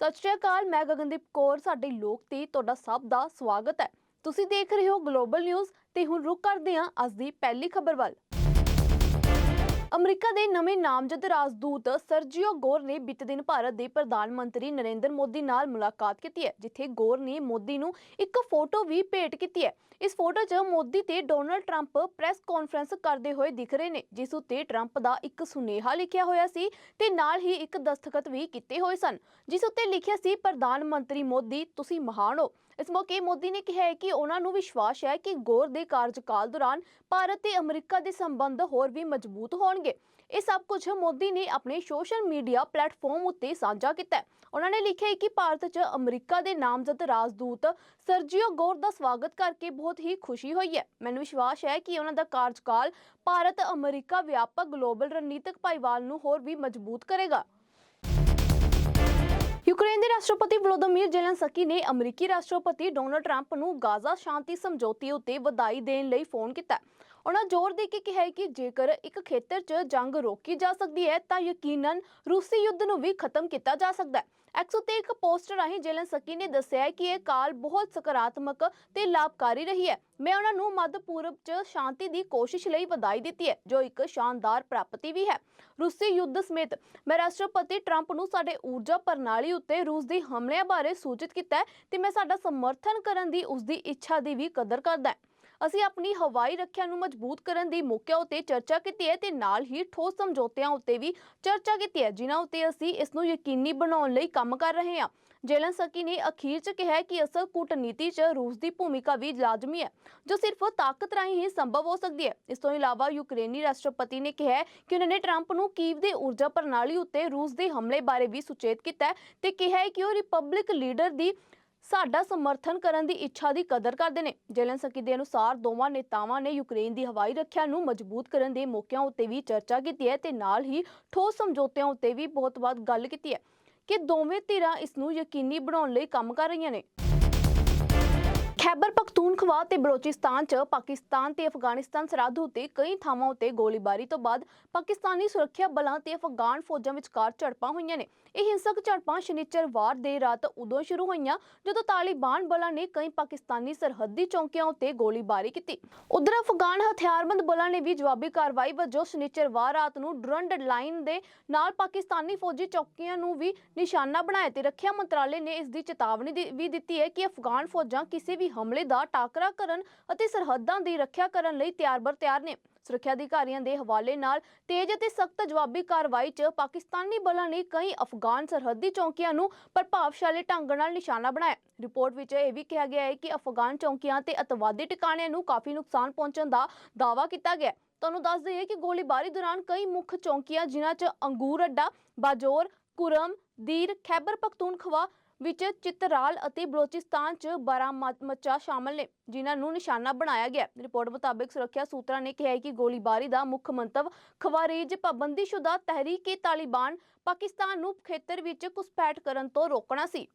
ਸਤਿ ਸ਼੍ਰੀ ਅਕਾਲ, ਮੈਂ ਗਗਨਦੀਪ ਕੌਰ, ਸਾਡੇ ਲੋਕ ਤੇ, ਤੁਹਾਡਾ ਸਭ ਦਾ ਸਵਾਗਤ ਹੈ। ਤੁਸੀਂ ਦੇਖ ਰਹੇ ਹੋ ਗਲੋਬਲ ਨਿਊਜ਼ ਤੇ ਹੁਣ ਰੁਕ ਕਰਦੇ ਹਾਂ ਅੱਜ ਦੀ ਪਹਿਲੀ ਖਬਰ ਵੱਲ। ਅਮਰੀਕਾ ਦੇ ਨਵੇਂ ਨਾਮਜ਼ਦ ਰਾਜਦੂਤ ਸਰਜੀਓ ਗੋਰ ਨੇ ਬੀਤੇ ਦਿਨ ਭਾਰਤ ਦੇ ਪ੍ਰਧਾਨ ਮੰਤਰੀ ਨਰਿੰਦਰ ਮੋਦੀ ਨਾਲ ਮੁਲਾਕਾਤ ਕੀਤੀ ਹੈ, ਜਿੱਥੇ ਗੋਰ ਨੇ ਮੋਦੀ ਨੂੰ ਇੱਕ ਫੋਟੋ ਵੀ ਭੇਟ ਕੀਤੀ ਹੈ। ਇਸ ਫੋਟੋ 'ਚ ਮੋਦੀ ਤੇ ਡੋਨਲਡ ਟਰੰਪ ਪ੍ਰੈਸ ਕਾਨਫਰੰਸ ਕਰਦੇ ਹੋਏ ਦਿਖ ਰਹੇ ਨੇ, ਜਿਸ ਉੱਤੇ ਟਰੰਪ ਦਾ ਇੱਕ ਸੁਨੇਹਾ ਲਿਖਿਆ ਹੋਇਆ ਸੀ ਤੇ ਨਾਲ ਹੀ ਇੱਕ ਦਸਤਖਤ ਵੀ ਕੀਤੇ ਹੋਏ ਸਨ, ਜਿਸ ਉੱਤੇ ਲਿਖਿਆ ਸੀ, ਪ੍ਰਧਾਨ ਮੰਤਰੀ ਮੋਦੀ, ਤੁਸੀਂ ਮਹਾਨ ਹੋ। ਇਸ ਮੌਕੇ ਮੋਦੀ ਨੇ ਕਿਹਾ ਕਿ ਉਹਨਾਂ ਨੂੰ ਵਿਸ਼ਵਾਸ ਹੈ ਕਿ ਗੋਰ ਦੇ ਕਾਰਜਕਾਲ ਦੌਰਾਨ ਭਾਰਤ ਤੇ ਅਮਰੀਕਾ ਦੇ ਸੰਬੰਧ ਹੋਰ ਵੀ ਮਜ਼ਬੂਤ ਹੋਣਗੇ। ਇਹ ਸਭ ਕੁਝ ਮੋਦੀ ਨੇ ਆਪਣੇ ਸੋਸ਼ਲ ਮੀਡੀਆ ਪਲੇਟਫਾਰਮ ਉੱਤੇ ਸਾਂਝਾ ਕੀਤਾ ਉਹਨਾਂ ਨੇ ਲਿਖਿਆ ਹੈ ਕਿ ਭਾਰਤ 'ਚ ਅਮਰੀਕਾ ਦੇ ਨਾਮਜ਼ਦ ਰਾਜਦੂਤ ਸਰਜੀਓ ਗੋਰ ਦਾ ਸਵਾਗਤ ਕਰਕੇ ਬਹੁਤ ਹੀ ਖੁਸ਼ੀ ਹੋਈ ਹੈ। ਮੈਨੂੰ ਵਿਸ਼ਵਾਸ ਹੈ ਕਿ ਉਹਨਾਂ ਦਾ ਕਾਰਜਕਾਲ ਭਾਰਤ ਅਮਰੀਕਾ ਵਿਆਪਕ ਗਲੋਬਲ ਰਣਨੀਤਿਕ ਭਾਈਵਾਲ ਨੂੰ ਹੋਰ ਵੀ ਮਜ਼ਬੂਤ ਕਰੇਗਾ। ਯੂਕਰੇਨ ਦੇ ਰਾਸ਼ਟਰਪਤੀ ਵਲੋਦੀਮੀਰ ਜ਼ੈਲੈਂਸਕੀ ਨੇ ਅਮਰੀਕੀ ਰਾਸ਼ਟਰਪਤੀ ਡੋਨਲਡ ਟਰੰਪ ਨੂੰ ਗਾਜ਼ਾ ਸ਼ਾਂਤੀ ਸਮਝੌਤੇ ਉੱਤੇ ਵਧਾਈ ਦੇਣ ਲਈ ਫੋਨ ਕੀਤਾ। ਉਹਨਾਂ ਜ਼ੋਰ ਦੇ ਕੇ ਕਿਹਾ ਕਿ ਜੇਕਰ ਇੱਕ ਖੇਤਰ 'ਚ ਜੰਗ ਰੋਕੀ ਜਾ ਸਕਦੀ ਹੈ, ਤਾਂ ਯਕੀਨਨ ਰੂਸੀ ਯੁੱਧ ਨੂੰ ਵੀ ਖਤਮ ਕੀਤਾ ਜਾ ਸਕਦਾ ਹੈ। ਐਕਸ ਉੱਤੇ ਇੱਕ ਪੋਸਟ ਰਾਹੀਂ ਜ਼ੈਲੈਂਸਕੀ ਨੇ ਦੱਸਿਆ ਕਿ ਇਹ ਕਾਲ ਬਹੁਤ ਸਕਾਰਾਤਮਕ ਤੇ ਲਾਭਕਾਰੀ ਰਹੀ ਹੈ। ਮੈਂ ਉਹਨਾਂ ਨੂੰ ਮੱਧ ਪੂਰਬ 'ਚ ਸ਼ਾਂਤੀ ਦੀ ਕੋਸ਼ਿਸ਼ ਲਈ ਵਧਾਈ ਦਿੱਤੀ ਹੈ, ਜੋ ਇੱਕ ਸ਼ਾਨਦਾਰ ਪ੍ਰਾਪਤੀ ਵੀ ਹੈ। ਰੂਸੀ ਯੁੱਧ ਸਮੇਤ ਮੈਂ ਰਾਸ਼ਟਰਪਤੀ ਟਰੰਪ ਨੂੰ ਸਾਡੇ ਊਰਜਾ ਪ੍ਰਣਾਲੀ ਉੱਤੇ ਰੂਸ ਦੇ ਹਮਲਿਆਂ ਬਾਰੇ ਸੂਚਿਤ ਕੀਤਾ ਹੈ ਤੇ ਮੈਂ ਸਾਡਾ ਸਮਰਥਨ ਕਰਨ ਦੀ ਉਸ ਦੀ ਇੱਛਾ ਦੀ ਵੀ ਕਦਰ ਕਰਦਾ ਹਾਂ। ਅਸੀਂ ਆਪਣੀ ਹਵਾਈ ਰੱਖਿਆ ਨੂੰ ਮਜ਼ਬੂਤ ਕਰਨ ਦੀ ਮੌਕਿਆਂ ਉੱਤੇ ਚਰਚਾ ਕੀਤੀ ਹੈ ਤੇ ਨਾਲ ਹੀ ਠੋਸ ਸਮਝੌਤਿਆਂ ਉੱਤੇ ਵੀ ਚਰਚਾ ਕੀਤੀ ਹੈ, ਜਿਨ੍ਹਾਂ ਉੱਤੇ ਅਸੀਂ ਇਸ ਨੂੰ ਯਕੀਨੀ ਬਣਾਉਣ ਲਈ ਕੰਮ ਕਰ ਰਹੇ ਹਾਂ। ਜੇਲਨਸਕੀ ਨੇ ਅਖੀਰ 'ਚ ਕਿਹਾ ਕਿ ਅਸਲ ਕੂਟਨੀਤੀ 'ਚ ਰੂਸ ਦੀ ਭੂਮਿਕਾ ਵੀ ਲਾਜ਼ਮੀ ਹੈ, ਜੋ ਸਿਰਫ ਤਾਕਤ ਰਾਹੀਂ ਹੀ ਸੰਭਵ ਹੋ ਸਕਦੀ ਹੈ। ਇਸ ਤੋਂ ਇਲਾਵਾ ਯੂਕਰੇਨੀ ਰਾਸ਼ਟਰਪਤੀ ਨੇ ਕਿਹਾ ਕਿ ਉਹਨਾਂ ਨੇ ਟਰੰਪ ਨੂੰ ਕੀਵ ਦੇ ਊਰਜਾ ਪ੍ਰਣਾਲੀ ਉੱਤੇ ਰੂਸ ਦੇ ਹਮਲੇ ਬਾਰੇ ਵੀ ਸੁਚੇਤ ਕੀਤਾ ਤੇ ਕਿਹਾ ਕਿ ਉਹ ਰਿਪਬਲਿਕ ਲੀਡਰ ਦੀ ਸਾਡਾ ਸਮਰਥਨ ਕਰਨ ਦੀ ਇੱਛਾ ਦੀ ਕਦਰ ਕਰਦੇ ਨੇ। ਜੇਲਨਸਕੀ ਦੇ ਅਨੁਸਾਰ ਦੋਵਾਂ ਨੇਤਾਵਾਂ ਨੇ ਯੂਕਰੇਨ ਦੀ ਹਵਾਈ ਰੱਖਿਆ ਨੂੰ ਮਜ਼ਬੂਤ ਕਰਨ ਦੇ ਮੌਕਿਆਂ ਉੱਤੇ ਵੀ ਚਰਚਾ ਕੀਤੀ ਹੈ ਤੇ ਨਾਲ ਹੀ ਠੋਸ ਸਮਝੌਤਿਆਂ ਉੱਤੇ ਵੀ ਬਹੁਤ ਵੱਧ ਗੱਲ ਕੀਤੀ ਹੈ ਕਿ ਦੋਵੇਂ ਧਿਰਾਂ ਇਸ ਨੂੰ ਯਕੀਨੀ ਬਣਾਉਣ ਲਈ ਕੰਮ ਕਰ ਰਹੀਆਂ ਨੇ। ਖੈਬਰ ਪਖਤੂਨਖਵਾ ਤੇ ਬਲੋਚਿਸਤਾਨ 'ਚ ਪਾਕਿਸਤਾਨ ਤੇ ਅਫਗਾਨਿਸਤਾਨ ਸਰਹੱਦ ਉੱਤੇ ਕਈ ਥਾਵਾਂ ਉੱਤੇ ਗੋਲੀਬਾਰੀ ਤੋਂ ਬਾਅਦ ਪਾਕਿਸਤਾਨੀ ਸੁਰੱਖਿਆ ਬਲਾਂ ਤੇ ਅਫਗਾਨ ਫੌਜਾਂ ਵਿਚਕਾਰ ਝੜਪਾਂ ਹੋਈਆਂ ਨੇ। ਇਹ ਹਿੰਸਕ ਝੜਪਾਂ ਸ਼ਨੀਚਰਵਾਰ ਦੇ ਰਾਤ ਉਦੋਂ ਸ਼ੁਰੂ ਹੋਈਆਂ ਜਦੋਂ ਤਾਲਿਬਾਨ ਬਲਾਂ ਨੇ ਕਈ ਪਾਕਿਸਤਾਨੀ ਸਰਹੱਦੀ ਚੌਂਕਿਆਂ ਉੱਤੇ ਗੋਲੀਬਾਰੀ ਕੀਤੀ। ਉਧਰ ਅਫਗਾਨ ਹਥਿਆਰਬੰਦ ਬਲਾਂ ਨੇ ਵੀ ਜਵਾਬੀ ਕਾਰਵਾਈ ਵਜੋਂ ਸ਼ਨੀਚਰਵਾਰ ਰਾਤ ਨੂੰ ਡਰੰਡ ਲਾਈਨ ਦੇ ਨਾਲ ਪਾਕਿਸਤਾਨੀ ਫੌਜੀ ਚੌਕੀਆਂ ਨੂੰ ਵੀ ਨਿਸ਼ਾਨਾ ਬਣਾਇਆ ਤੇ ਰੱਖਿਆ ਮੰਤਰਾਲੇ ਨੇ ਇਸ ਦੀ ਚੇਤਾਵਨੀ ਵੀ ਦਿੱਤੀ ਹੈ ਕਿ ਅਫਗਾਨ ਫੌਜਾਂ ਕਿਸੇ ਵੀ ਹਮਲੇ ਦਾ ਟਾਕਰਾ ਕਰਨ ਅਤੇ ਸਰਹੱਦਾਂ ਦੀ ਰੱਖਿਆ ਕਰਨ ਲਈ ਤਿਆਰ-ਬਰ ਤਿਆਰ ਨੇ। ਸੁਰੱਖਿਆ ਅਧਿਕਾਰੀਆਂ ਦੇ ਹਵਾਲੇ ਨਾਲ ਤੇਜ਼ ਅਤੇ ਸਖਤ ਜਵਾਬੀ ਕਾਰਵਾਈ 'ਚ ਪਾਕਿਸਤਾਨੀ ਬਲਾਂ ਨੇ ਕਈ ਅਫਗਾਨ ਸਰਹੱਦੀ ਚੌਂਕੀਆਂ ਨੂੰ ਪ੍ਰਭਾਵਸ਼ਾਲੀ ਢੰਗ ਨਾਲ ਨਿਸ਼ਾਨਾ ਬਣਾਇਆ। ਰਿਪੋਰਟ ਵਿੱਚ ਇਹ ਵੀ ਕਿਹਾ ਗਿਆ ਹੈ ਕਿ ਅਫਗਾਨ ਚੌਕੀਆਂ ਤੇ ਅਤਵਾਦੀ ਟਿਕਾਣਿਆਂ ਨੂੰ ਕਾਫੀ ਨੁਕਸਾਨ ਪਹੁੰਚਣ ਦਾ ਦਾਅਵਾ ਕੀਤਾ ਗਿਆ ਤੁਹਾਨੂੰ ਦੱਸ ਦਈਏ ਕਿ ਗੋਲੀਬਾਰੀ ਦੌਰਾਨ ਕਈ ਮੁੱਖ ਚੌਂਕੀਆਂ ਜਿਨ੍ਹਾਂ 'ਚ ਅੰਗੂਰ ਅੱਡਾ, ਬਾਜੋਰ, ਕੁਰਮ, ਦੀਰ, ਖੈਬਰ ਪਖਤੂਨਖਵਾ ਵਿੱਚ ਚਿਤਰਾਲ ਅਤੇ ਬਲੋਚਿਸਤਾਨ 'ਚ ਬਾਰਾਮਚਾ ਸ਼ਾਮਲ ਨੇ, ਜਿਨ੍ਹਾਂ ਨੂੰ ਨਿਸ਼ਾਨਾ ਬਣਾਇਆ ਗਿਆ। ਰਿਪੋਰਟ ਮੁਤਾਬਕ ਸੁਰੱਖਿਆ ਸੂਤਰਾਂ ਨੇ ਕਿਹਾ ਕਿ ਗੋਲੀਬਾਰੀ ਦਾ ਮੁੱਖ ਮੰਤਵ ਖਵਾਰੀਜ ਪਾਬੰਦੀਸ਼ੁਦਾ ਤਹਿਰੀਕ-ਏ ਤਾਲਿਬਾਨ ਪਾਕਿਸਤਾਨ ਨੂੰ ਖੇਤਰ ਵਿੱਚ ਘੁਸਪੈਠ ਕਰਨ ਤੋਂ ਰੋਕਣਾ ਸੀ।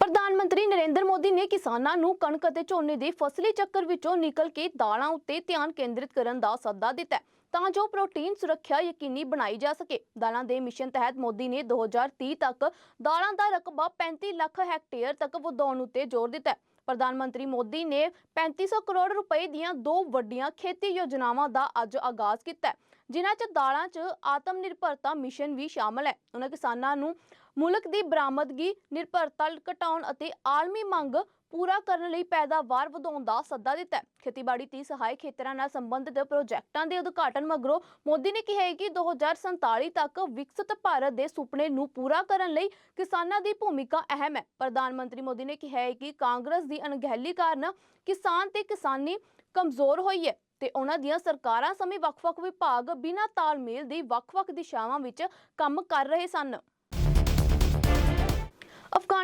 ਪ੍ਰਧਾਨ ਮੰਤਰੀ ਨਰਿੰਦਰ ਮੋਦੀ ਨੇ ਕਿਸਾਨਾਂ ਨੂੰ ਕਣਕ ਅਤੇ ਝੋਨੇ ਦੇ ਫਸਲੀ ਚੱਕਰ ਵਿੱਚੋਂ ਨਿਕਲ ਕੇ ਦਾਲਾਂ ਉੱਤੇ ਧਿਆਨ ਕੇਂਦਰਿਤ ਕਰਨ ਦਾ ਸੱਦਾ ਦਿੱਤਾ ਹੈ। ਤਾਂ ਜੋ ਪ੍ਰੋਟੀਨ ਸੁਰੱਖਿਆ ਯਕੀਨੀ ਬਣਾਈ ਜਾ ਸਕੇ। ਦਾਲਾਂ ਦੇ ਮਿਸ਼ਨ ਤਹਿਤ ਮੋਦੀ ਨੇ 2030 ਤੱਕ ਦਾਲਾਂ ਦਾ ਰਕਬਾ 35 ਲੱਖ ਹੈਕਟੇਅਰ ਤੱਕ ਵਧਾਉਣ ਉੱਤੇ ਜ਼ੋਰ ਦਿੱਤਾ ਹੈ। ਪ੍ਰਧਾਨ ਮੰਤਰੀ ਮੋਦੀ ਨੇ 3500 ਕਰੋੜ ਰੁਪਏ ਦੀਆਂ ਦੋ ਵੱਡੀਆਂ ਖੇਤੀ ਯੋਜਨਾਵਾਂ ਦਾ ਅੱਜ ਆਗਾਜ਼ ਕੀਤਾ ਜਿਨ੍ਹਾਂ 'ਚ ਦਾਲਾਂ 'ਚ ਆਤਮ ਨਿਰਭਰਤਾ ਮਿਸ਼ਨ ਵੀ ਸ਼ਾਮਲ ਹੈ। ਉਹਨਾਂ ਕਿਸਾਨਾਂ ਨੂੰ ਮੁਲਕ ਦੀ ਬਰਾਮਦਗੀ, ਨਿਰਭਰਤਾ ਘਟਾਉਣ ਅਤੇ ਆਲਮੀ ਮੰਗ ਪੂਰਾ ਕਰਨ ਲਈ ਪੈਦਾਵਾਰ ਵਧਾਉਣ ਦਾ ਸੱਦਾ ਦਿੱਤਾ ਖੇਤੀਬਾੜੀ ਤੇ ਸਹਾਇਕ ਖੇਤਰਾਂ ਨਾਲ ਸੰਬੰਧਿਤ ਪ੍ਰੋਜੈਕਟਾਂ ਦੇ ਉਦਘਾਟਨ ਮਗਰੋਂ ਮੋਦੀ ਨੇ ਕਿਹਾ ਕਿ 2047 ਤੱਕ ਵਿਕਸਿਤ ਭਾਰਤ ਦੇ ਸੁਪਨੇ ਨੂੰ ਪੂਰਾ ਕਰਨ ਲਈ ਕਿਸਾਨਾਂ ਦੀ ਭੂਮਿਕਾ ਅਹਿਮ ਹੈ। ਪ੍ਰਧਾਨ ਮੰਤਰੀ ਮੋਦੀ ਨੇ ਕਿਹਾ ਕਿ ਕਾਂਗਰਸ ਦੀ ਅਣਗਹਿਲੀ ਕਾਰਨ ਕਿਸਾਨ ਤੇ ਕਿਸਾਨੀ ਕਮਜ਼ੋਰ ਹੋਈ ਹੈ ਤੇ ਉਹਨਾਂ ਦੀਆਂ ਸਰਕਾਰਾਂ ਸਮੇਂ ਵੱਖ-ਵੱਖ ਵਿਭਾਗ ਬਿਨਾਂ ਤਾਲਮੇਲ ਦੀ ਵੱਖ-ਵੱਖ ਦਿਸ਼ਾਵਾਂ ਵਿੱਚ ਕੰਮ ਕਰ ਰਹੇ ਸਨ।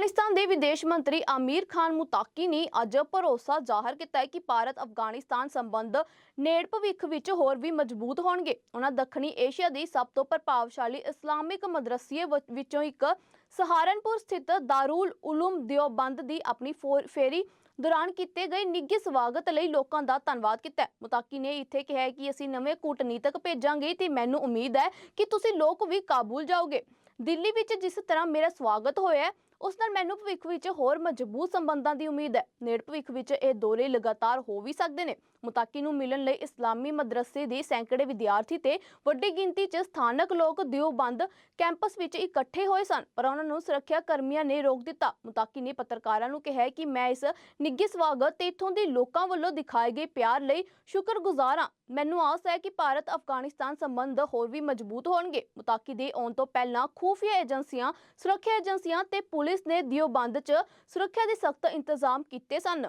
ਅਫਗਾਨਿਸਤਾਨ ਦੇ ਵਿਦੇਸ਼ ਮੰਤਰੀ ਆਮੀਰ ਖਾਨ ਮੁਤਾਕੀ ਨੇ ਅੱਜ ਭਰੋਸਾ ਜ਼ਾਹਰ ਕੀਤਾ ਹੈ ਕਿ ਭਾਰਤ ਅਫਗਾਨਿਸਤਾਨ ਸੰਬੰਧ ਨੇੜ ਭਵਿੱਖ ਵਿੱਚ ਹੋਰ ਵੀ ਮਜ਼ਬੂਤ ਹੋਣਗੇ। ਉਹਨਾਂ ਦੱਖਣੀ ਏਸ਼ੀਆ ਦੀ ਸਭ ਤੋਂ ਪ੍ਰਭਾਵਸ਼ਾਲੀ ਇਸਲਾਮਿਕ ਮਦਰਸੀਏ ਵਿੱਚੋਂ ਇੱਕ ਸਹਾਰਨਪੁਰ ਸਥਿਤ ਦਾਰੁਲ ਉਲੂਮ ਦਿਓਬੰਦ ਦੀ ਆਪਣੀ ਫੋਰ- ਫੇਰੀ ਦੌਰਾਨ ਕੀਤੇ ਗਏ ਨਿੱਘੇ ਸਵਾਗਤ ਲਈ ਲੋਕਾਂ ਦਾ ਧੰਨਵਾਦ ਕੀਤਾ ਮੁਤਾਕੀ ਨੇ ਇੱਥੇ ਕਿਹਾ ਕਿ ਅਸੀਂ ਨਵੇਂ ਕੂਟਨੀਤਕ ਭੇਜਾਂਗੇ ਤੇ ਮੈਨੂੰ ਉਮੀਦ ਹੈ ਕਿ ਤੁਸੀਂ ਲੋਕ ਵੀ ਕਾਬੂਲ ਜਾਓਗੇ। ਦਿੱਲੀ ਵਿੱਚ ਜਿਸ ਤਰ੍ਹਾਂ ਮੇਰਾ ਸਵਾਗਤ ਹੋਇਆ ਉਸ ਨਾਲ ਮੈਨੂੰ ਭਵਿੱਖ ਵਿੱਚ ਹੋਰ ਮਜ਼ਬੂਤ ਸੰਬੰਧਾਂ ਦੀ ਉਮੀਦ ਹੈ। ਨੇੜ ਭਵਿੱਖ ਵਿੱਚ ਇਹ ਦੌਰੇ ਲਗਾਤਾਰ ਹੋ ਵੀ ਸਕਦੇ ਨੇ। ਮੁਤਾਕੀ ਨੂੰ ਮਿਲਣ ਲਈ ਇਸਲਾਮੀ ਮਦਰਸੇ ਦੇ ਸੈਂਕੜੇ ਵਿਦਿਆਰਥੀ ਤੇ ਵੱਡੀ ਗਿਣਤੀ 'ਚ ਸਥਾਨਕ ਲੋਕ ਦਿਓਬੰਦ ਕੈਂਪਸ ਵਿੱਚ ਇਕੱਠੇ ਹੋਏ ਸਨ, ਪਰ ਉਹਨਾਂ ਨੂੰ ਸੁਰੱਖਿਆ ਕਰਮੀਆਂ ਨੇ ਰੋਕ ਦਿੱਤਾ। ਮੁਤਾਕੀ ਨੇ ਪੱਤਰਕਾਰਾਂ ਨੂੰ ਕਿਹਾ ਕਿ ਮੈਂ ਇਸ ਨਿੱਘੇ ਸਵਾਗਤ ਤੇ ਇੱਥੋਂ ਦੇ ਲੋਕਾਂ ਵੱਲੋਂ ਦਿਖਾਏ ਗਏ ਪਿਆਰ ਲਈ ਸ਼ੁਕਰਗੁਜ਼ਾਰ ਹਾਂ। ਮੈਨੂੰ ਆਸ ਹੈ ਕਿ ਭਾਰਤ, ਅਫਗਾਨਿਸਤਾਨ ਸੰਬੰਧ ਹੋਰ ਵੀ ਮਜ਼ਬੂਤ ਹੋਣਗੇ। ਮੁਤਾਕੀ ਦੇ ਆਉਣ ਤੋਂ ਪਹਿਲਾਂ ਖੂਫੀਆ ਏਜੰਸੀਆਂ, ਸੁਰੱਖਿਆ ਏਜੰਸੀਆਂ ਤੇ ਪੁਲਿਸ ਨੇ ਦਿਓਬੰਦ 'ਚ ਸੁਰੱਖਿਆ ਦੇ ਸਖਤ ਇੰਤਜ਼ਾਮ ਕੀਤੇ ਸਨ।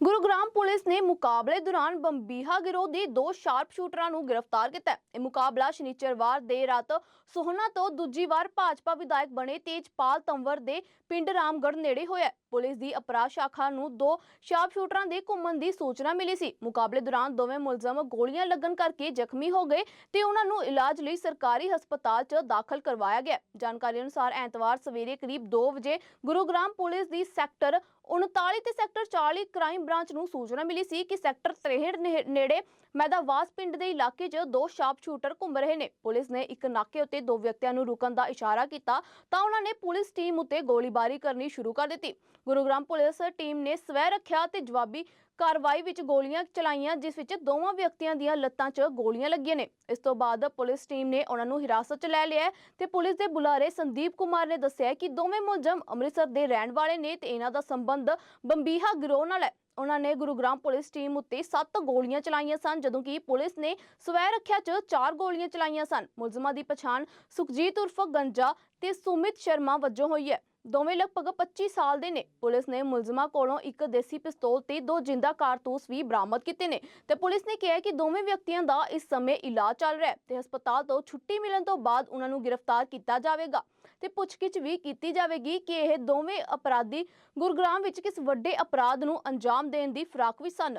ਗੁਰੂਗ੍ਰਾਮ ਪੁਲਿਸ ਨੇ ਮੁਕਾਬਲੇ ਦੌਰਾਨ ਬੰਬੀਹਾ ਗਿਰੋਹ ਦੇ ਦੋ ਸ਼ਾਰਪ ਸ਼ੂਟਰਾਂ ਨੂੰ ਗ੍ਰਿਫਤਾਰ ਕੀਤਾ ਹੈ। ਇਹ ਮੁਕਾਬਲਾ ਸ਼ਨੀਚਰਵਾਰ ਦੇ ਰਾਤ ਸੋਹਣਾ ਤੋਂ ਦੂਜੀ ਵਾਰ ਭਾਜਪਾ ਵਿਧਾਇਕ ਬਣੇ ਤੇਜਪਾਲ ਤੰਵਰ ਦੇ ਪਿੰਡ ਰਾਮਗੜ੍ਹ ਨੇੜੇ ਹੋਇਆ ਹੈ। ਪੁਲਿਸ ਦੀ ਅਪਰਾਧ ਸ਼ਾਖਾ ਨੂੰ ਦੋ ਸ਼ਾਰਪ ਸ਼ੂਟਰਾਂ ਦੇ ਘੁੰਮਣ ਦੀ ਸੂਚਨਾ ਮਿਲੀ ਸੀ। ਮੁਕਾਬਲੇ ਦੌਰਾਨ ਦੋਵੇਂ ਮੁਲਜ਼ਮ ਗੋਲੀਆਂ ਲੱਗਣ ਕਰਕੇ ਜ਼ਖਮੀ ਹੋ ਗਏ ਤੇ ਉਹਨਾਂ ਨੂੰ ਇਲਾਜ ਲਈ ਸਰਕਾਰੀ ਹਸਪਤਾਲ 'ਚ ਦਾਖਲ ਕਰਵਾਇਆ ਗਿਆ। ਜਾਣਕਾਰੀ ਅਨੁਸਾਰ ਐਤਵਾਰ ਸਵੇਰੇ ਕਰੀਬ 2 ਵਜੇ ਗੁਰੂਗ੍ਰਾਮ ਪੁਲਿਸ ਦੀ ਸੈਕਟਰ 39 ਤੇ ਸੈਕਟਰ 40 ਕ੍ਰਾਈਮ ਬ੍ਰਾਂਚ ਨੂੰ ਸੂਚਨਾ ਮਿਲੀ ਸੀ ਕਿ ਸੈਕਟਰ 63 ਨੇੜੇ ਮੈਦਾਵਾਸ ਪਿੰਡ ਦੇ ਇਲਾਕੇ 'ਚ ਦੋ ਸ਼ਾਰਪ ਸ਼ੂਟਰ ਘੁੰਮ ਰਹੇ ਨੇ। ਪੁਲਿਸ ਨੇ ਇੱਕ ਨਾਕੇ ਉੱਤੇ ਦੋ ਵਿਅਕਤੀਆਂ ਨੂੰ ਰੁਕਣ ਦਾ ਇਸ਼ਾਰਾ ਕੀਤਾ ਤਾਂ ਉਹਨਾਂ ਨੇ ਪੁਲਿਸ ਟੀਮ ਉੱਤੇ ਗੋਲੀਬਾਰੀ ਕਰਨੀ ਸ਼ੁਰੂ ਕਰ ਦਿੱਤੀ। ਗੁਰੂਗ੍ਰਾਮ ਪੁਲਿਸ ਟੀਮ ਨੇ ਸਵੈ ਰੱਖਿਆ ਤੇ ਜਵਾਬੀ ਕਾਰਵਾਈ ਵਿੱਚ ਗੋਲੀਆਂ ਚਲਾਈਆਂ, ਜਿਸ ਵਿੱਚ ਦੋਵਾਂ ਵਿਅਕਤੀਆਂ ਦੀਆਂ ਲੱਤਾਂ 'ਚ ਗੋਲੀਆਂ ਲੱਗੀਆਂ ਨੇ। ਇਸ ਤੋਂ ਬਾਅਦ ਪੁਲਿਸ ਟੀਮ ਨੇ ਉਹਨਾਂ ਨੂੰ ਹਿਰਾਸਤ 'ਚ ਲੈ ਲਿਆ ਤੇ ਪੁਲਿਸ ਦੇ ਬੁਲਾਰੇ ਸੰਦੀਪ ਕੁਮਾਰ ਨੇ ਦੱਸਿਆ ਕਿ ਦੋਵੇਂ ਮੁਲਜ਼ਮ ਅੰਮ੍ਰਿਤਸਰ ਦੇ ਰਹਿਣ ਵਾਲੇ ਨੇ ਤੇ ਇਹਨਾਂ ਦਾ ਸੰਬੰਧ ਬੰਬੀਹਾ ਗਿਰੋਹ ਨਾਲ ਹੈ। ਉਹਨਾਂ ਨੇ ਗੁਰੂਗ੍ਰਾਮ ਪੁਲਿਸ ਟੀਮ ਉੱਤੇ 7 ਗੋਲੀਆਂ ਚਲਾਈਆਂ ਸਨ, ਜਦੋਂ ਕਿ ਪੁਲਿਸ ਨੇ ਸਵੈ ਰੱਖਿਆ 'ਚ 4 ਗੋਲੀਆਂ ਚਲਾਈਆਂ ਸਨ। ਮੁਲਜ਼ਮਾਂ ਦੀ ਪਛਾਣ ਸੁਖਜੀਤ ਉਰਫ ਗੰਜਾ ਤੇ ਸੁਮਿਤ ਸ਼ਰਮਾ ਵਜੋਂ ਹੋਈ ਹੈ। ਦੋਵੇਂ ਲਗਭਗ 25 ਸਾਲ ਦੇ ਨੇ। ਪੁਲਿਸ ਨੇ ਮੁਲਜ਼ਮਾਂ ਕੋਲੋਂ ਇੱਕ ਦੇਸੀ ਪਿਸਤੌਲ ਤੇ ਦੋ ਜਿੰਦਾ ਕਾਰਤੂਸ ਵੀ ਬਰਾਮਦ ਕੀਤੇ ਨੇ ਤੇ ਪੁਲਿਸ ਨੇ ਕਿਹਾ ਕਿ ਦੋਵੇਂ ਵਿਅਕਤੀਆਂ ਦਾ ਇਸ ਸਮੇਂ ਇਲਾਜ ਚੱਲ ਰਿਹਾ ਹੈ ਤੇ ਹਸਪਤਾਲ ਤੋਂ ਛੁੱਟੀ ਮਿਲਣ ਤੋਂ ਬਾਅਦ ਉਹਨਾਂ ਨੂੰ ਗ੍ਰਿਫਤਾਰ ਕੀਤਾ ਜਾਵੇਗਾ। ਤੇ ਪੁੱਛਗਿੱਛ ਵੀ ਕੀਤੀ ਜਾਵੇਗੀ ਕਿ ਇਹ ਦੋਵੇਂ ਅਪਰਾਧੀ ਗੁਰਗ੍ਰਾਮ ਵਿੱਚ ਕਿਸ ਵੱਡੇ ਅਪਰਾਧ ਨੂੰ ਅੰਜਾਮ ਦੇਣ ਦੀ ਫਿਰਾਕ ਵਿੱਚ ਸਨ।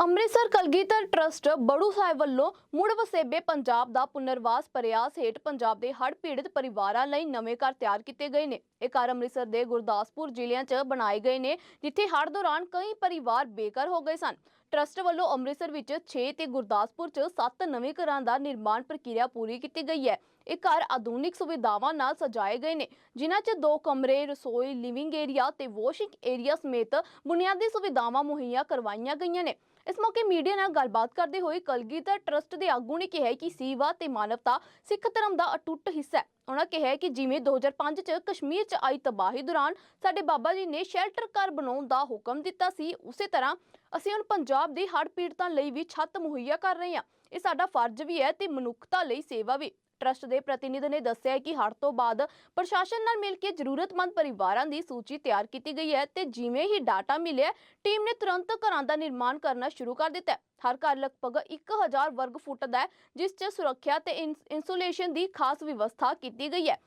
ਅੰਮ੍ਰਿਤਸਰ ਕਲਗੀਧਰ ਟਰਸਟ ਬੜੂ ਸਾਹਿਬ ਵੱਲੋਂ ਮੁੜ ਵਸੇਬੇ ਪੰਜਾਬ ਦਾ ਪੁਨਰਵਾਸ ਪ੍ਰਯਾਸ ਹੇਠ ਪੰਜਾਬ ਦੇ ਹੜ੍ਹ ਪੀੜਤ ਪਰਿਵਾਰਾਂ ਲਈ ਨਵੇਂ ਘਰ ਤਿਆਰ ਕੀਤੇ ਗਏ ਨੇ। ਇਹ ਘਰ ਅੰਮ੍ਰਿਤਸਰ ਦੇ ਗੁਰਦਾਸਪੁਰ ਜ਼ਿਲ੍ਹਿਆਂ 'ਚ ਬਣਾਏ ਗਏ ਨੇ, ਜਿੱਥੇ ਹੜ੍ਹ ਦੌਰਾਨ ਕਈ ਪਰਿਵਾਰ ਬੇਘਰ ਹੋ ਗਏ ਸਨ। ਟਰਸਟ ਵੱਲੋਂ ਅੰਮ੍ਰਿਤਸਰ ਵਿੱਚ 6 ਤੇ ਗੁਰਦਾਸਪੁਰ 'ਚ 7 ਨਵੇਂ ਘਰਾਂ ਦਾ ਨਿਰਮਾਣ ਪ੍ਰਕਿਰਿਆ ਪੂਰੀ ਕੀਤੀ ਗਈ ਹੈ। ਇਹ ਘਰ ਆਧੁਨਿਕ ਸੁਵਿਧਾਵਾਂ ਨਾਲ ਸਜਾਏ ਗਏ ਨੇ, ਜਿਨ੍ਹਾਂ 'ਚ ਦੋ ਕਮਰੇ, ਰਸੋਈ ਲਿਵਿੰਗ ਏਰੀਆ ਤੇ ਵਾਸ਼ਿੰਗ ਏਰੀਆ ਸਮੇਤ ਬੁਨਿਆਦੀ ਸੁਵਿਧਾਵਾਂ ਮੁਹੱਈਆ ਕਰਵਾਈਆਂ ਗਈਆਂ ਨੇ। ਇਸ ਮੌਕੇ ਮੀਡੀਆ ਨਾਲ ਗੱਲਬਾਤ ਕਰਦੇ ਹੋਏ ਕਲਗੀਧਰ ਟਰਸਟ ਦੇ ਆਗੂ ਨੇ ਕਿਹਾ ਕਿ ਸੇਵਾ ਤੇ ਮਾਨਵਤਾ ਸਿੱਖ ਧਰਮ ਦਾ ਅਟੁੱਟ ਹਿੱਸਾ ਹੈ। ਉਹਨਾਂ ਕਿਹਾ ਕਿ ਜਿਵੇਂ 2005 ਚ ਕਸ਼ਮੀਰ ਚ ਆਈ ਤਬਾਹੀ ਦੌਰਾਨ ਸਾਡੇ ਬਾਬਾ ਜੀ ਨੇ ਸ਼ੈਲਟਰ ਘਰ ਬਣਾਉਣ ਦਾ ਹੁਕਮ ਦਿੱਤਾ ਸੀ, ਉਸੇ ਤਰ੍ਹਾਂ ਅਸੀਂ ਹੁਣ ਪੰਜਾਬ ਦੇ ਹੜ੍ਹ ਪੀੜਤਾਂ ਲਈ ਵੀ ਛੱਤ ਮੁਹੱਈਆ ਕਰ ਰਹੇ ਹਾਂ। ਇਹ ਸਾਡਾ ਫਰਜ਼ ਵੀ ਹੈ ਤੇ ਮਨੁੱਖਤਾ ਲਈ ਸੇਵਾ ਵੀ। ਟਰਸਟ ਦੇ ਪ੍ਰਤੀਨਿਧ ਨੇ ਦੱਸਿਆ ਕਿ ਹੜ੍ਹ ਤੋਂ ਬਾਅਦ ਪ੍ਰਸ਼ਾਸਨ ਨਾਲ ਮਿਲ ਕੇ ਜ਼ਰੂਰਤਮੰਦ ਪਰਿਵਾਰਾਂ ਦੀ ਸੂਚੀ ਤਿਆਰ ਕੀਤੀ ਗਈ ਹੈ ਤੇ ਜਿਵੇਂ ਹੀ ਡਾਟਾ ਮਿਲਿਆ, ਟੀਮ ਨੇ ਤੁਰੰਤ ਘਰਾਂ ਦਾ ਨਿਰਮਾਣ ਕਰਨਾ ਸ਼ੁਰੂ ਕਰ ਦਿੱਤਾ ਹਰ ਘਰ ਲਗਭਗ 1000 ਵਰਗ ਫੁੱਟ ਦਾ ਹੈ, ਜਿਸ 'ਚ ਸੁਰੱਖਿਆ ਤੇ ਇਨਸੂਲੇਸ਼ਨ ਦੀ ਖਾਸ ਵਿਵਸਥਾ ਕੀਤੀ ਗਈ ਹੈ।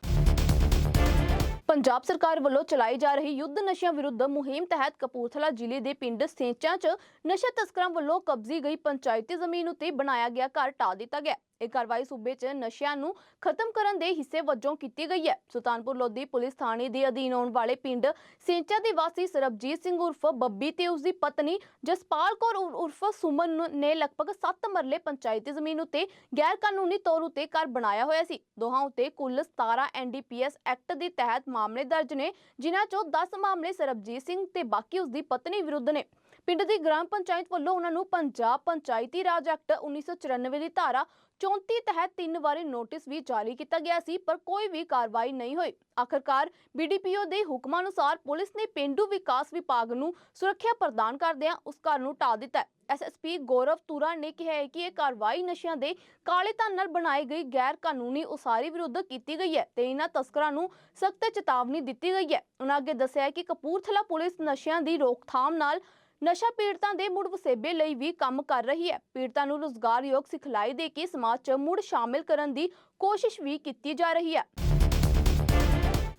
ਪੰਜਾਬ ਸਰਕਾਰ ਵੱਲੋਂ ਚਲਾਈ ਜਾ ਰਹੀ ਯੁੱਧ ਨਸ਼ਿਆਂ ਵਿਰੁੱਧ ਮੁਹਿੰਮ ਤਹਿਤ ਕਪੂਰਥਲਾ ਜ਼ਿਲ੍ਹੇ ਦੇ ਪਿੰਡ ਸੇਂਚਾਂ 'ਚ ਨਸ਼ਾ ਤਸਕਰਾਂ ਵੱਲੋਂ ਕਬਜ਼ੀ ਗਈ ਪੰਚਾਇਤੀ ਜ਼ਮੀਨ ਉੱਤੇ ਬਣਾਇਆ ਗਿਆ ਘਰ ਢਾ ਦਿੱਤਾ ਗਿਆ ਇਹ ਕਾਰਵਾਈ ਸੂਬੇ 'ਚ ਨਸ਼ਿਆਂ ਨੂੰ ਖਤਮ ਕਰਨ ਦੇ ਹਿੱਸੇ ਵਜੋਂ ਕੀਤੀ ਗਈ ਹੈ। ਸੁਲਤਾਨਪੁਰ ਲੋਧੀ ਪੁਲਿਸ ਥਾਣੇ ਦੇ ਅਧੀਨ ਆਉਣ ਵਾਲੇ ਪਿੰਡ ਸੇਂਚਾ ਦੇ ਵਾਸੀ ਸਰਬਜੀਤ ਸਿੰਘ ਉਰਫ ਬੱਬੀ ਤੇ ਉਸ ਦੀ ਪਤਨੀ ਜਸਪਾਲ ਕੌਰ ਉਰਫ ਸੁਮਨ ਨੇ ਲਗਭਗ 7 ਮਰਲੇ ਪੰਚਾਇਤੀ ਜ਼ਮੀਨ ਉੱਤੇ ਗੈਰ ਕਾਨੂੰਨੀ ਤੌਰ ਉੱਤੇ ਘਰ ਬਣਾਇਆ ਹੋਇਆ ਸੀ। ਦੋਹਾਂ ਉੱਤੇ ਕੁੱਲ 17 ਐਨਡੀਪੀਐਸ ਐਕਟ ਦੇ ਤਹਿਤ ਮਾਮਲੇ ਦਰਜ ਨੇ, ਜਿਨ੍ਹਾਂ 'ਚੋਂ 10 ਮਾਮਲੇ ਸਰਬਜੀਤ ਸਿੰਘ ਤੇ ਬਾਕੀ ਉਸ ਦੀ ਪਤਨੀ ਵਿਰੁੱਧ ਨੇ। ਪਿੰਡ ਦੀ ਗ੍ਰਾਮ ਪੰਚਾਇਤ ਵੱਲੋਂ ਉਹਨਾਂ ਨੂੰ ਪੰਜਾਬ ਪੰਚਾਇਤੀ ਰਾਜ ਐਕਟ 1994 ਦੀ ਧਾਰਾ 34 ਤਹਿਤ ਤਿੰਨ ਵਾਰੀ ਨੋਟਿਸ ਵੀ ਜਾਰੀ ਕੀਤਾ ਗਿਆ ਸੀ, ਪਰ ਕੋਈ ਵੀ ਕਾਰਵਾਈ ਨਹੀਂ ਹੋਈ। ਆਖਰਕਾਰ ਬੀਡੀਪੀਓ ਦੇ ਹੁਕਮਾਂ ਅਨੁਸਾਰ ਪੁਲਿਸ ਨੇ ਪਿੰਡੂ ਵਿਕਾਸ ਵਿਭਾਗ ਨੂੰ ਸੁਰੱਖਿਆ ਪ੍ਰਦਾਨ ਕਰਦਿਆਂ ਉਸ ਘਰ ਨੂੰ ਢਾ ਦਿੱਤਾ ਐਸਐਸਪੀ ਗੌਰਵ ਤੁਰਾ ਨੇ ਕਿਹਾ ਹੈ ਕਿ ਇਹ ਕਾਰਵਾਈ ਨਸ਼ਿਆਂ ਦੇ ਕਾਲੇ ਧਨ ਨਾਲ ਬਣਾਈ ਗਈ ਗੈਰ ਕਾਨੂੰਨੀ ਉਸਾਰੀ ਵਿਰੁੱਧ ਕੀਤੀ ਗਈ ਹੈ ਤੇ ਇਹਨਾਂ ਤਸਕਰਾਂ ਨੂੰ ਸਖਤ ਚੇਤਾਵਨੀ ਦਿੱਤੀ ਗਈ ਹੈ। ਉਹਨਾਂ ਅੱਗੇ ਦੱਸਿਆ ਕਿ ਕਪੂਰਥਲਾ ਪੁਲਿਸ ਨਸ਼ਿਆਂ ਦੀ ਰੋਕਥਾਮ ਨਾਲ ਨਸ਼ਾ ਪੀੜਤਾਂ ਦੇ ਮੁੜ ਵਸੇਬੇ ਲਈ ਵੀ ਕੰਮ ਕਰ ਰਹੀ ਹੈ। ਪੀੜਤਾਂ ਨੂੰ ਰੋਜ਼ਗਾਰਯੋਗ ਸਿਖਲਾਈ ਦੇ ਕੇ ਸਮਾਜ 'ਚ ਮੁੜ ਸ਼ਾਮਿਲ ਕਰਨ ਦੀ ਕੋਸ਼ਿਸ਼ ਵੀ ਕੀਤੀ ਜਾ ਰਹੀ ਹੈ।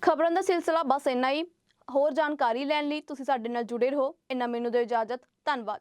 ਖਬਰਾਂ ਦਾ ਸਿਲਸਿਲਾ ਬਸ ਇੰਨਾ ਹੀ। ਹੋਰ ਜਾਣਕਾਰੀ ਲੈਣ ਲਈ ਤੁਸੀਂ ਸਾਡੇ ਨਾਲ ਜੁੜੇ ਰਹੋ। ਇੰਨਾ ਮੈਨੂੰ ਦਿਓ ਇਜਾਜ਼ਤ। ਧੰਨਵਾਦ।